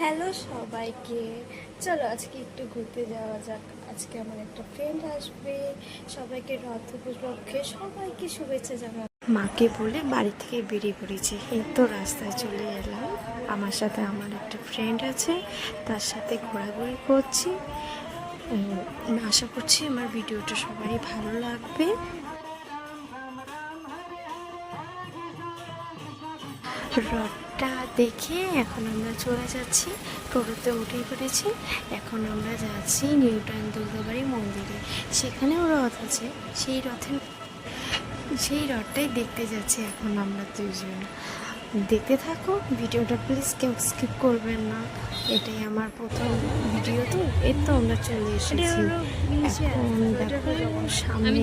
Hello সবাইকে। চলো আজকে একটু ঘুরতে যাওয়া যাক। আজকে আমার একটা ফ্রেন্ড আসবে। সবাইকে রথ উপলক্ষে সবাইকে শুভেচ্ছা জানাই মাকে বলে বাড়ি থেকে বেরিয়ে পড়েছি। এই তো রাস্তায় চলে এলাম। আমার সাথে আমার একটা ফ্রেন্ড আছে। তার সাথে ঘোরাঘুরি করছি। আশা করছি আমার ভিডিওটা সবারই ভালো লাগবে। রথটা দেখে এখন আমরা চলে যাচ্ছি। টোটোতে উঠেই পড়েছি। এখন আমরা যাচ্ছি নিউটন দুর্গাবাড়ি মন্দিরে। সেখানেও রথ আছে। সেই রথের সেই রথটাই দেখতে যাচ্ছি এখন আমরা দুজন দেখতে থাকো। ভিডিওটা প্লিজ কেউ স্কিপ করবেন না। এটাই আমার প্রথম ভিডিও তো। এর তো আমরা চলে এসেছি। এখন দেখো সামনে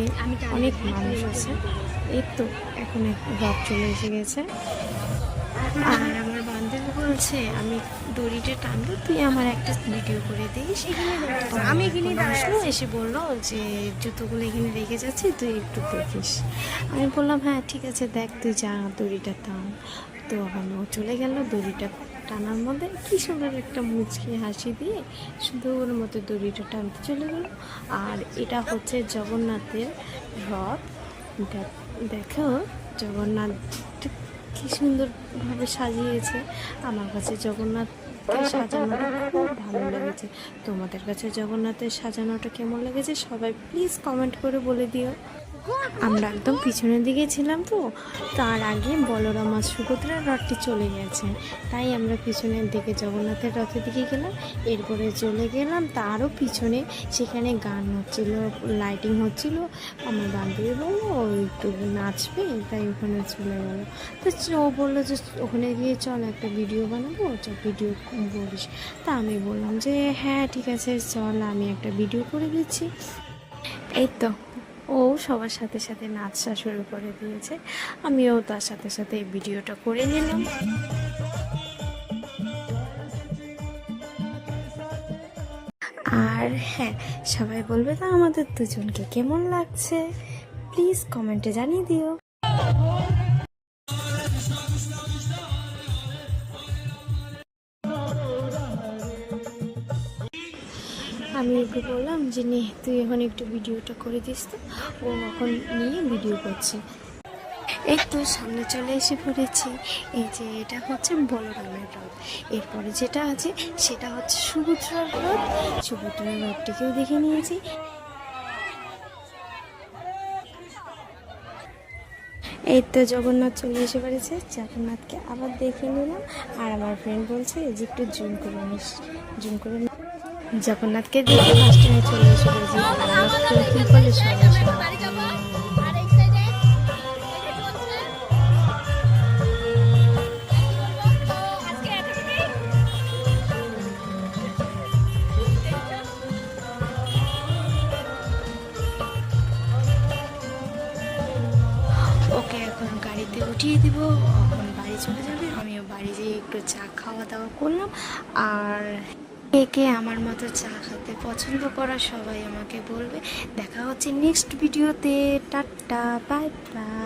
অনেক মানুষ আছে। এর তো এখন রথ চলে এসে গেছে। আর আমার বান্ধবী বলছে আমি দড়িটা টানবো তুই আমার একটা ভিডিও করে দিস। আমি এখানে আসলো এসে বলল যে জুতোগুলো এখানে রেখে যাচ্ছে তুই একটু দেখিস। আমি বললাম হ্যাঁ ঠিক আছে দেখ তুই যা দড়িটা টান। তো এখন ও চলে গেল দড়িটা টানার মধ্যে। কি সুন্দর একটা মুচকি হাসি দিয়ে সুন্দর মতো দড়িটা টানতে চলে গেল। আর এটা হচ্ছে জগন্নাথের রথ। দেখো জগন্নাথ কি সুন্দরভাবে সাজিয়েছে। আমার কাছে জগন্নাথকে সাজানোটা খুব ভালো লেগেছে। তোমাদের কাছে জগন্নাথের সাজানোটা কেমন লেগেছে সবাই প্লিজ কমেন্ট করে বলে দিও। আমরা একদম পিছনের দিকে ছিলাম তো, তার আগে বলরাম আর সুভদ্রার রথটি চলে গেছে। তাই আমরা পিছনের দিকে জগন্নাথের রথের দিকে গেলাম, এরপরে চলে গেলাম তারও পিছনে, সেখানে গান হচ্ছিল লাইটিং হচ্ছিল, আমার বান্ধবী বলল একটু নাচবে? তাই ওখানে চলে গেল। তো ও বলল যে, ওখানে গিয়ে চল, একটা ভিডিও বানাবো। ভিডিও বলিস। তা আমি বললাম যে হ্যাঁ ঠিক আছে, চল আমি একটা ভিডিও করে দিচ্ছি। এই তো, ও সবার সাথে সাথে নাচটা শুরু করে দিয়েছে। আমিও তার সাথে সাথে এই ভিডিওটা করে নিলাম। আর হ্যাঁ সবাই বলবে, তো আমাদের দুজনকে কেমন লাগছে? প্লিজ কমেন্টে জানিয়ে দিও। আমি ওকে বললাম যে, নে, তুই এখন একটু ভিডিওটা করে দিস তো। ও এখন নিয়ে ভিডিও করছে। এই তো সামনে চলে এসে পড়েছি। এই যে, এটা হচ্ছে বলরামের রথ। এরপরে যেটা আছে, সেটা হচ্ছে সুভদ্রার রথ। সুভদ্রার রথটিকেও দেখে নিয়েছি। এই তো জগন্নাথ চলে এসে পড়েছে। জগন্নাথকে আবার দেখে নিলাম। আর আমার ফ্রেন্ড বলছে যে, একটু জুম করে নিস, জুম করে জগন্নাথকে দেখে ফার্স্ট টাইমে চলে এসে friend কি করলে ওকে এখন গাড়িতে উঠিয়ে দিব। এখন বাড়ি চলে যাবে। আমিও বাড়ি যেয়ে একটু চা খাওয়া দাওয়া করলাম। আর কে কে আমার মতো চা খেতে পছন্দ করা সবাই আমাকে বলবে। দেখা হচ্ছে নেক্সট ভিডিওতে টাটা বাই বাই